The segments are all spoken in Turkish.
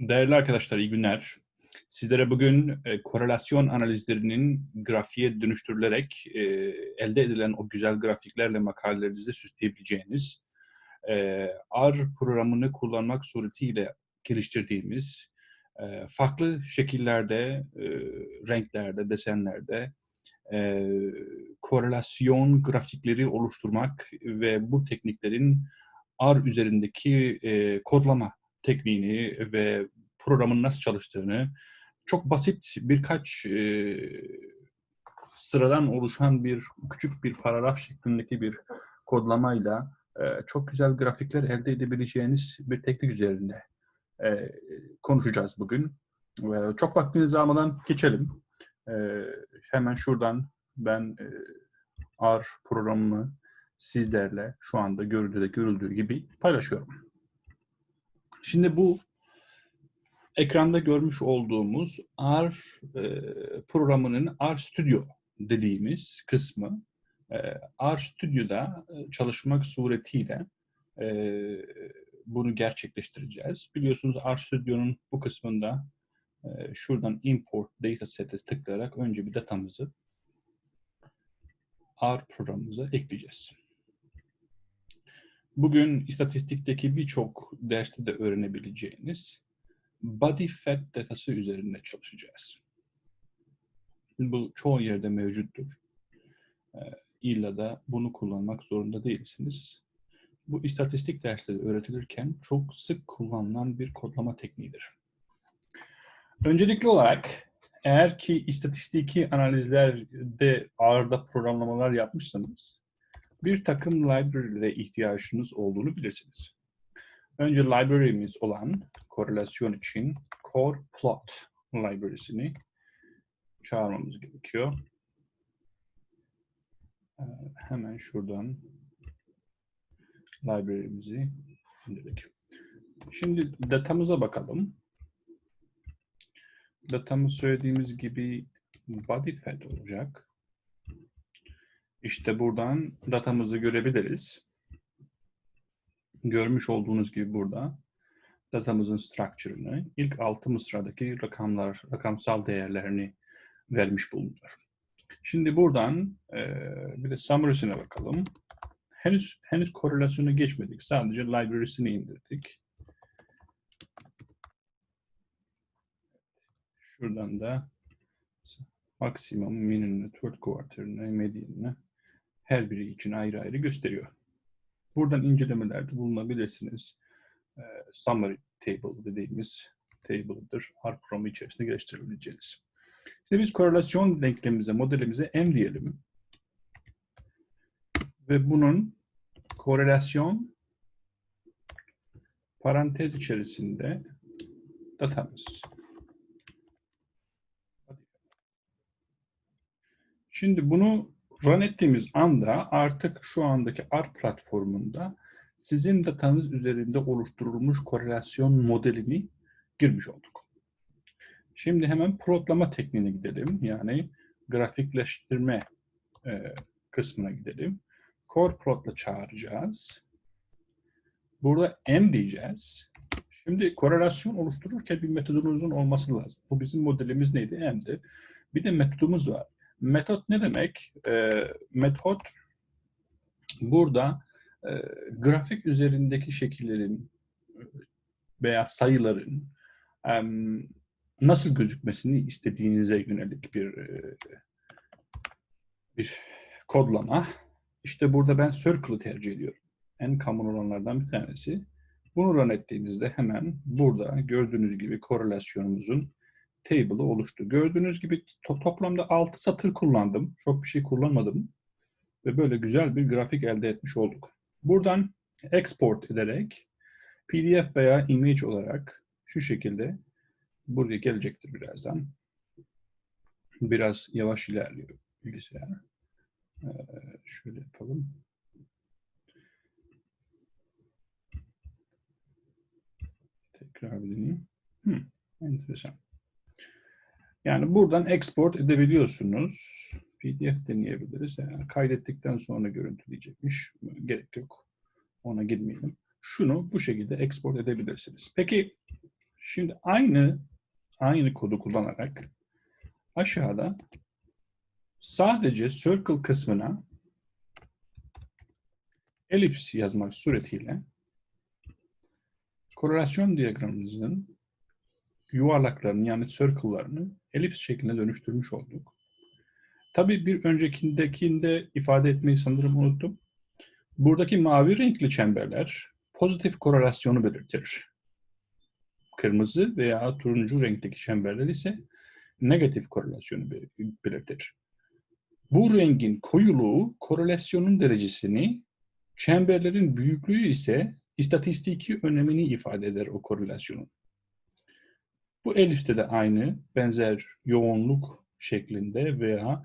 Değerli arkadaşlar, iyi günler. Sizlere bugün e, korelasyon analizlerinin grafiğe dönüştürülerek e, elde edilen o güzel grafiklerle makalelerinizi süsleyebileceğiniz e, R programını kullanmak suretiyle geliştirdiğimiz e, farklı şekillerde, e, renklerde, desenlerde e, korelasyon grafikleri oluşturmak ve bu tekniklerin R üzerindeki e, kodlama tekniğini ve programın nasıl çalıştığını çok basit birkaç e, sıradan oluşan bir küçük bir paragraf şeklindeki bir kodlamayla e, çok güzel grafikler elde edebileceğiniz bir teknik üzerinde e, konuşacağız bugün. E, çok vaktinizi almadan geçelim. E, hemen şuradan ben e, R programımı sizlerle şu anda görüldüğü görüldüğü gibi paylaşıyorum. Şimdi bu ekranda görmüş olduğumuz R e, programının R Studio dediğimiz kısmı e, R Studio'da e, çalışmak suretiyle e, bunu gerçekleştireceğiz. Biliyorsunuz R Studio'nun bu kısmında e, şuradan Import Dataset'e tıklayarak önce bir datamızı R programımıza ekleyeceğiz. Bugün istatistikteki birçok derste de öğrenebileceğiniz body fat datası üzerinde çalışacağız. Bu çoğu yerde mevcuttur. Ee, illa da bunu kullanmak zorunda değilsiniz. Bu istatistik dersleri öğretilirken çok sık kullanılan bir kodlama tekniğidir. Öncelikli olarak eğer ki istatistiki analizlerde ağırda programlamalar yapmışsanız bir takım library'lere ihtiyacınız olduğunu bilirsiniz. Önce library'miz olan korelasyon için core plot library'sini çağırmamız gerekiyor. Ee, hemen şuradan library'mizi indirdik. Şimdi datamıza bakalım. Datamız söylediğimiz gibi body fat olacak. İşte buradan datamızı görebiliriz. Görmüş olduğunuz gibi burada datamızın structure'ını, ilk altı mısradaki rakamlar, rakamsal değerlerini vermiş bulunuyor. Şimdi buradan e, bir de summary'sine bakalım. Henüz henüz korelasyonu geçmedik. Sadece library'sini indirdik. Şuradan da maksimum, minimum, third quarter'ını, median'ını her biri için ayrı ayrı gösteriyor. Buradan incelemelerde bulunabilirsiniz. E, summary table dediğimiz table'dır. R programı içerisinde geliştirebileceğiniz. Şimdi biz korelasyon denklemimize, modelimize M diyelim. Ve bunun korelasyon parantez içerisinde datamız. Şimdi bunu run ettiğimiz anda artık şu andaki R platformunda sizin datanız üzerinde oluşturulmuş korelasyon modelini girmiş olduk. Şimdi hemen plotlama tekniğine gidelim. Yani grafikleştirme e, kısmına gidelim. Core plotla çağıracağız. Burada M diyeceğiz. Şimdi korelasyon oluştururken bir metodunuzun olması lazım. Bu bizim modelimiz neydi? M'di. Bir de metodumuz var. Metot ne demek? E, metot burada e, grafik üzerindeki şekillerin veya sayıların e, nasıl gözükmesini istediğinize yönelik bir e, bir kodlama. İşte burada ben circle'ı tercih ediyorum. En common olanlardan bir tanesi. Bunu run ettiğimizde hemen burada gördüğünüz gibi korelasyonumuzun table'ı oluştu. Gördüğünüz gibi to toplamda 6 satır kullandım. Çok bir şey kullanmadım. Ve böyle güzel bir grafik elde etmiş olduk. Buradan export ederek PDF veya image olarak şu şekilde buraya gelecektir birazdan. Biraz yavaş ilerliyor bilgisayar. Ee, şöyle yapalım. Tekrar deneyeyim. Hmm, enteresan. Yani buradan export edebiliyorsunuz. PDF deneyebiliriz. Yani kaydettikten sonra görüntüleyecekmiş. Gerek yok. Ona girmeyelim. Şunu bu şekilde export edebilirsiniz. Peki Şimdi aynı aynı kodu kullanarak aşağıda sadece circle kısmına elips yazmak suretiyle korelasyon diyagramımızın yuvarlaklarını yani circle'larını elips şekline dönüştürmüş olduk. Tabii bir öncekindekinde ifade etmeyi sanırım unuttum. Buradaki mavi renkli çemberler pozitif korelasyonu belirtir. Kırmızı veya turuncu renkteki çemberler ise negatif korelasyonu belirtir. Bu rengin koyuluğu korelasyonun derecesini, çemberlerin büyüklüğü ise istatistiki önemini ifade eder o korelasyonun. Bu elipste de aynı benzer yoğunluk şeklinde veya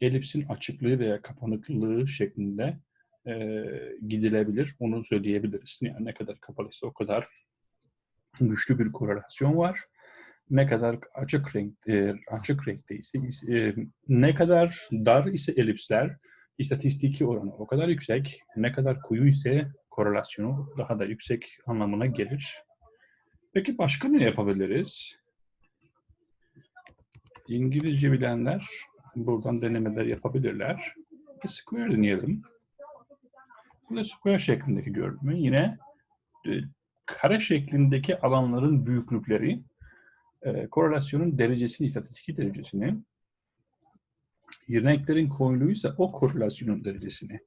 elipsin açıklığı veya kapanıklığı şeklinde e, gidilebilir. Onu söyleyebiliriz. Yani ne kadar kapalıysa o kadar güçlü bir korelasyon var. Ne kadar açık renk e, açık renkte ise e, ne kadar dar ise elipsler istatistiki oranı o kadar yüksek. Ne kadar koyu ise korelasyonu daha da yüksek anlamına gelir. Peki başka ne yapabiliriz? İngilizce bilenler buradan denemeler yapabilirler. Bir square deneyelim. Burada square şeklindeki görünümü yine e, kare şeklindeki alanların büyüklükleri e, korelasyonun derecesini, istatistik derecesini renklerin koyuluğu ise o korelasyonun derecesini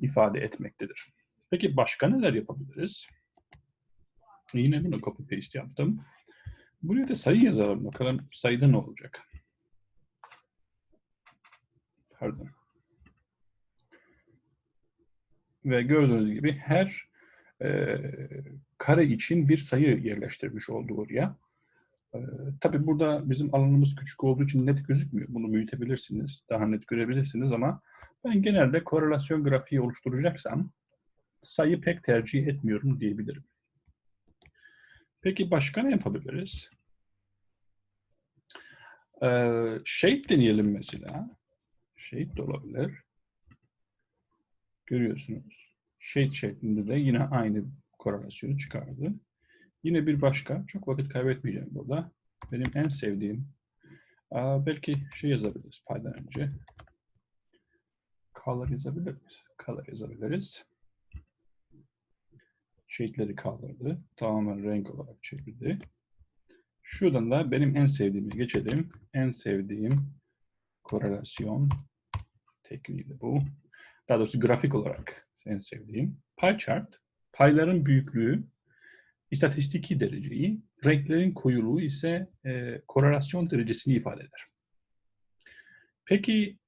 ifade etmektedir. Peki başka neler yapabiliriz? Yine bunu copy paste yaptım. Buraya da sayı yazalım. Bakalım sayıda ne olacak? Pardon. Ve gördüğünüz gibi her e, kare için bir sayı yerleştirmiş oldu oraya. E, tabii burada bizim alanımız küçük olduğu için net gözükmüyor. Bunu büyütebilirsiniz, daha net görebilirsiniz ama ben genelde korelasyon grafiği oluşturacaksam sayı pek tercih etmiyorum diyebilirim. Peki başka ne yapabiliriz? Ee, shade deneyelim mesela. Shade de olabilir. Görüyorsunuz. Shade şeklinde de yine aynı korelasyonu çıkardı. Yine bir başka, çok vakit kaybetmeyeceğim burada. Benim en sevdiğim, aa, belki şey yazabiliriz paydan önce. Color yazabiliriz. Color yazabiliriz. Shade'leri kaldırdı. Tamamen renk olarak çevirdi. Şuradan da benim en sevdiğimi geçelim. En sevdiğim korelasyon tekniği de bu. Daha doğrusu grafik olarak en sevdiğim. Pie chart, payların büyüklüğü, istatistiki dereceyi, renklerin koyuluğu ise e, korelasyon derecesini ifade eder. Peki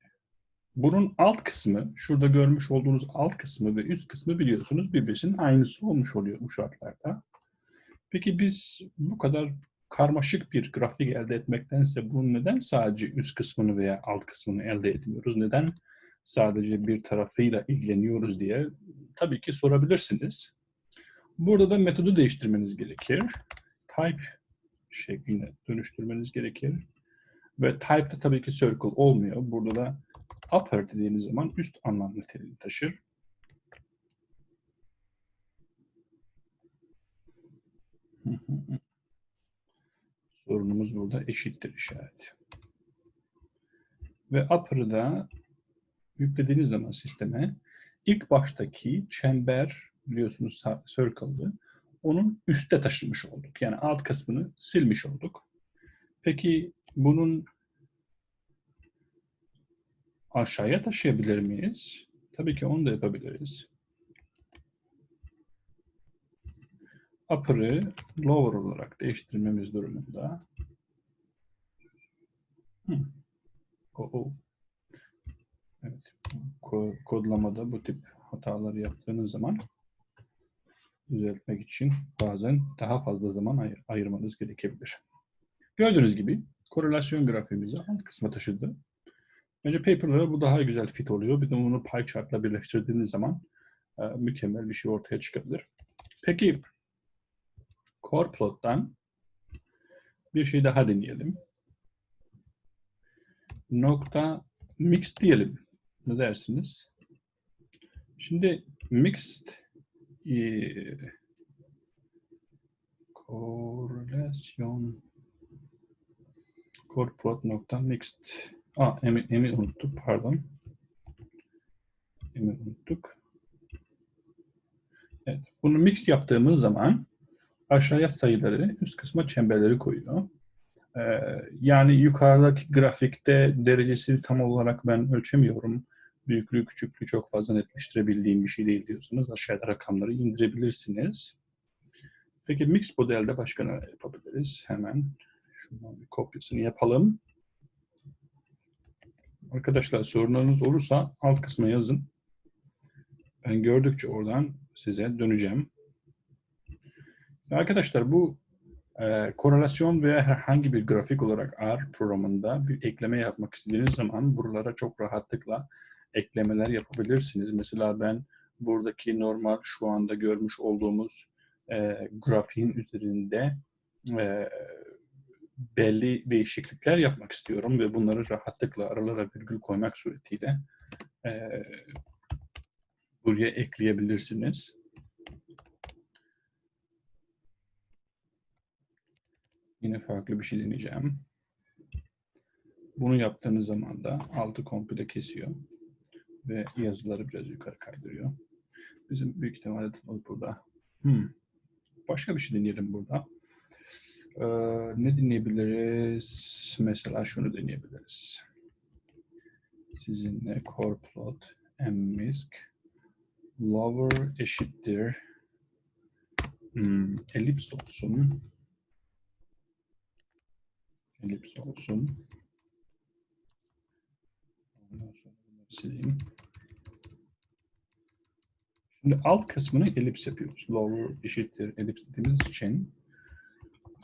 bunun alt kısmı, şurada görmüş olduğunuz alt kısmı ve üst kısmı biliyorsunuz birbirinin aynısı olmuş oluyor bu şartlarda. Peki biz bu kadar karmaşık bir grafik elde etmektense bunun neden sadece üst kısmını veya alt kısmını elde etmiyoruz? Neden sadece bir tarafıyla ilgileniyoruz diye tabii ki sorabilirsiniz. Burada da metodu değiştirmeniz gerekir. Type şekline dönüştürmeniz gerekir. Ve type de tabii ki circle olmuyor. Burada da upper dediğiniz zaman üst anlam niteliğini taşır. Sorunumuz burada eşittir işareti. Ve upper'ı da yüklediğiniz zaman sisteme ilk baştaki çember biliyorsunuz circle'dı. Onun üste taşımış olduk. Yani alt kısmını silmiş olduk. Peki bunun aşağıya taşıyabilir miyiz? Tabii ki onu da yapabiliriz. Upper'ı lower olarak değiştirmemiz durumunda. Hmm. Oh, oh. Evet. Kodlamada bu tip hataları yaptığınız zaman düzeltmek için bazen daha fazla zaman ayır, ayırmanız gerekebilir. Gördüğünüz gibi korelasyon grafiğimizi alt kısma taşıdı. Önce paper'lara bu daha güzel fit oluyor. Bir de bunu pie chart'la birleştirdiğiniz zaman e, mükemmel bir şey ortaya çıkabilir. Peki core plot'tan bir şey daha deneyelim. Nokta mix diyelim. Ne dersiniz? Şimdi mixed e, Corporate.next Aa, emi, emi unuttuk, pardon. Emi unuttuk. Evet, bunu mix yaptığımız zaman aşağıya sayıları, üst kısma çemberleri koyuyor. Ee, yani yukarıdaki grafikte derecesini tam olarak ben ölçemiyorum. Büyüklüğü, küçüklüğü çok fazla netleştirebildiğim bir şey değil diyorsanız aşağıda rakamları indirebilirsiniz. Peki mix modelde başka ne yapabiliriz? Hemen şundan bir kopyasını yapalım. Arkadaşlar sorunlarınız olursa alt kısma yazın. Ben gördükçe oradan size döneceğim. Arkadaşlar bu e, korelasyon veya herhangi bir grafik olarak R programında bir ekleme yapmak istediğiniz zaman buralara çok rahatlıkla eklemeler yapabilirsiniz. Mesela ben buradaki normal şu anda görmüş olduğumuz e, grafiğin üzerinde e, belli değişiklikler yapmak istiyorum ve bunları rahatlıkla aralara virgül koymak suretiyle e, buraya ekleyebilirsiniz. Yine farklı bir şey deneyeceğim. Bunu yaptığınız zaman da altı komple kesiyor ve yazıları biraz yukarı kaydırıyor. Bizim büyük ihtimalle burada. Hmm. Başka bir şey deneyelim burada. Ee, ne deneyebiliriz? Mesela şunu deneyebiliriz. Sizinle core plot mmisk lower eşittir hmm, elips olsun. Elips olsun. Ondan sonra sileyim. Şimdi alt kısmını elips yapıyoruz. Lower eşittir elips dediğimiz için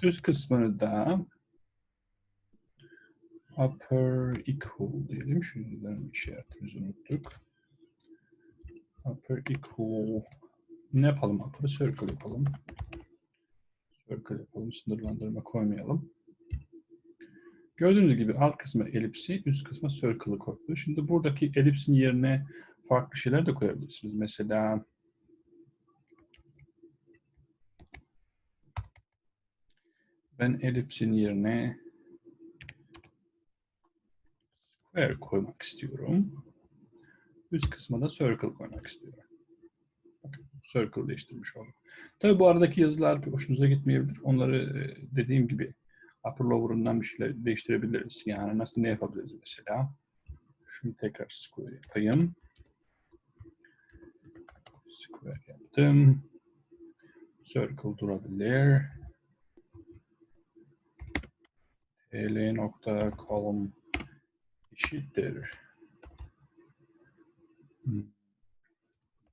üst kısmını da upper equal diyelim. Şu yüzden işaretimizi unuttuk. Upper equal ne yapalım? Upper circle yapalım. Circle yapalım. Sınırlandırma koymayalım. Gördüğünüz gibi alt kısmı elipsi, üst kısmı circle'ı koydu. Şimdi buradaki elipsin yerine farklı şeyler de koyabilirsiniz. Mesela ben elipsin yerine square koymak istiyorum. Üst kısma da circle koymak istiyorum. Circle değiştirmiş oldum. Tabii bu aradaki yazılar bir hoşunuza gitmeyebilir. Onları dediğim gibi upper lower'ından bir şeyler değiştirebiliriz. Yani nasıl ne yapabiliriz mesela? Şunu tekrar square yapayım. Square yaptım. Circle durabilir. Tl nokta column eşittir.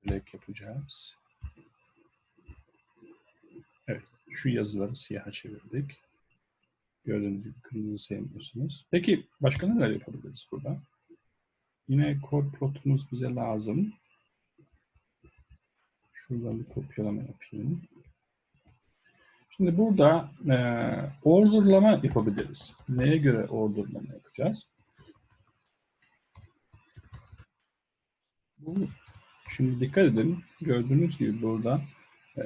Black yapacağız. Evet, şu yazıları siyaha çevirdik. Gördüğünüz gibi kırmızı sevmiyorsunuz. Peki başka neler yapabiliriz burada? Yine kod plotumuz bize lazım. Şuradan bir kopyalama yapayım. Şimdi burada e, orderlama yapabiliriz. Neye göre orderlama yapacağız? Bu, şimdi dikkat edin. Gördüğünüz gibi burada e,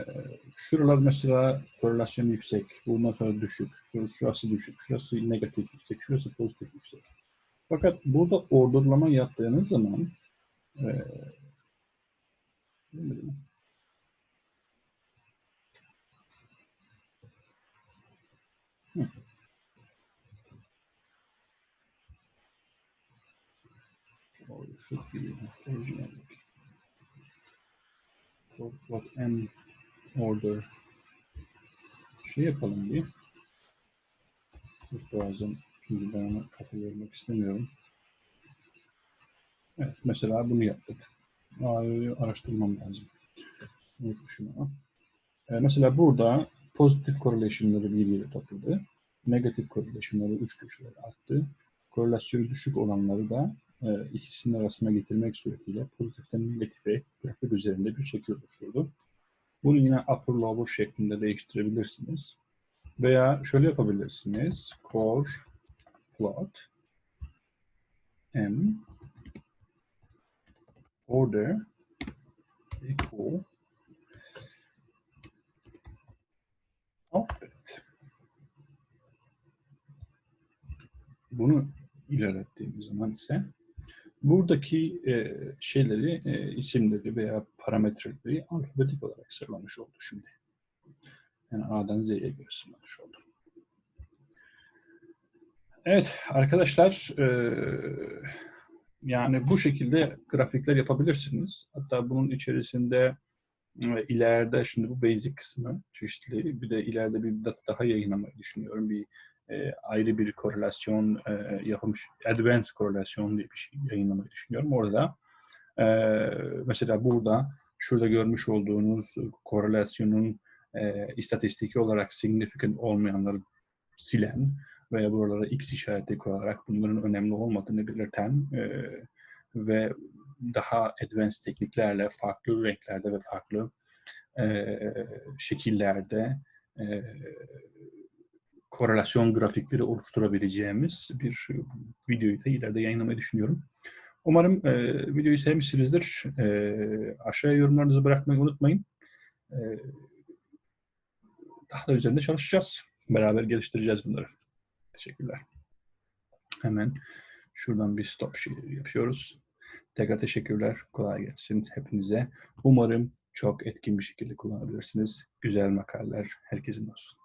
şuralar mesela korelasyon yüksek. Bundan sonra düşük. Şurası düşük. Şurası negatif yüksek. Şurası pozitif yüksek. Fakat burada orderlama yaptığınız zaman e, Should be original. For what m order şey yapalım bir. Bazen şimdi ben ona kafa vermek istemiyorum. Evet, mesela bunu yaptık. A'yı araştırmam lazım. Unutmuşum ama. Ee, mesela burada pozitif korrelasyonları bir yere topladı. Negatif korrelasyonları üç köşelere attı. Korelasyonu düşük olanları da e, ikisinin arasına getirmek suretiyle pozitiften negatife grafik üzerinde bir şekil oluşturdu. Bunu yine upper lower şeklinde değiştirebilirsiniz. Veya şöyle yapabilirsiniz. Core plot m order equal alphabet. Bunu ilerlettiğimiz zaman ise buradaki e, şeyleri, e, isimleri veya parametreleri alfabetik olarak sıralamış oldu şimdi. Yani A'dan Z'ye göre sıralamış oldu. Evet arkadaşlar, e, yani bu şekilde grafikler yapabilirsiniz. Hatta bunun içerisinde e, ileride şimdi bu basic kısmı çeşitli, bir de ileride bir data daha yayınlamayı düşünüyorum. Bir e, ayrı bir korelasyon e, yapılmış, advanced korelasyon diye bir şey yayınlamayı düşünüyorum. Orada e, mesela burada şurada görmüş olduğunuz korelasyonun e, istatistiki olarak significant olmayanları silen veya buralara x işareti koyarak bunların önemli olmadığını belirten e, ve daha advanced tekniklerle farklı renklerde ve farklı e, şekillerde e, korelasyon grafikleri oluşturabileceğimiz bir videoyu da ileride yayınlamayı düşünüyorum. Umarım e, videoyu sevmişsinizdir. E, aşağıya yorumlarınızı bırakmayı unutmayın. E, daha da üzerinde çalışacağız. Beraber geliştireceğiz bunları. Teşekkürler. Hemen şuradan bir stop şey yapıyoruz. Tekrar teşekkürler. Kolay gelsin hepinize. Umarım çok etkin bir şekilde kullanabilirsiniz. Güzel makaleler herkesin olsun.